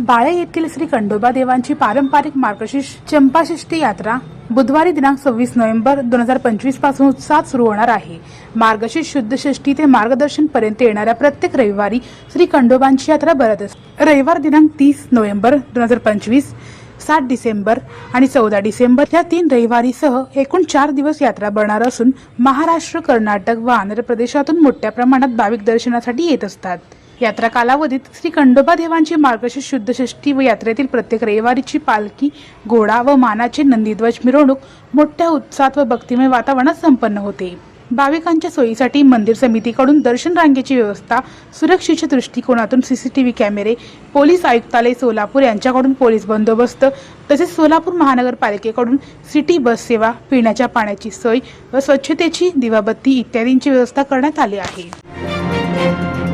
बाळे येथील श्री खंडोबा देवांची पारंपरिक मार्गशीर्ष चंपाषष्ठी यात्रा बुधवारी दिनांक सव्वीस नोव्हेंबर दोन हजार पंचवीसपासून उत्साहात सुरू होणार आहे. मार्गशीर्ष शुद्ध षष्टी ते मार्गदर्शन पर्यंत येणाऱ्या प्रत्येक रविवारी श्री खंडोबांची यात्रा भरत असते रविवार दिनांक तीस नोव्हेंबर दोन हजार पंचवीस सात डिसेंबर आणि चौदा डिसेंबर या तीन रविवारीसह एकूण चार दिवस यात्रा भरणार असून महाराष्ट्र कर्नाटक व आंध्र प्रदेशातून मोठ्या प्रमाणात भाविक दर्शनासाठी येत असतात. यात्रा कालावधीत श्री खंडोबा देवांची मार्गशीर्ष शुद्ध षष्ठी व यात्रेतील प्रत्येक रविवारीची पालखी घोडा व मानाचे नंदीध्वज मिरवणूक मोठ्या उत्साहात व भक्तिमय वातावरणात संपन्न होते. भाविकांच्या सोयीसाठी मंदिर समितीकडून दर्शन रांगेची व्यवस्था सुरक्षेच्या दृष्टिकोनातून सीसीटीव्ही कॅमेरे पोलीस आयुक्तालय सोलापूर यांच्याकडून पोलीस बंदोबस्त तसेच सोलापूर महानगरपालिकेकडून सिटी बस सेवा पिण्याच्या पाण्याची सोय व स्वच्छतेची दिवाबत्ती इत्यादींची व्यवस्था करण्यात आली आहे.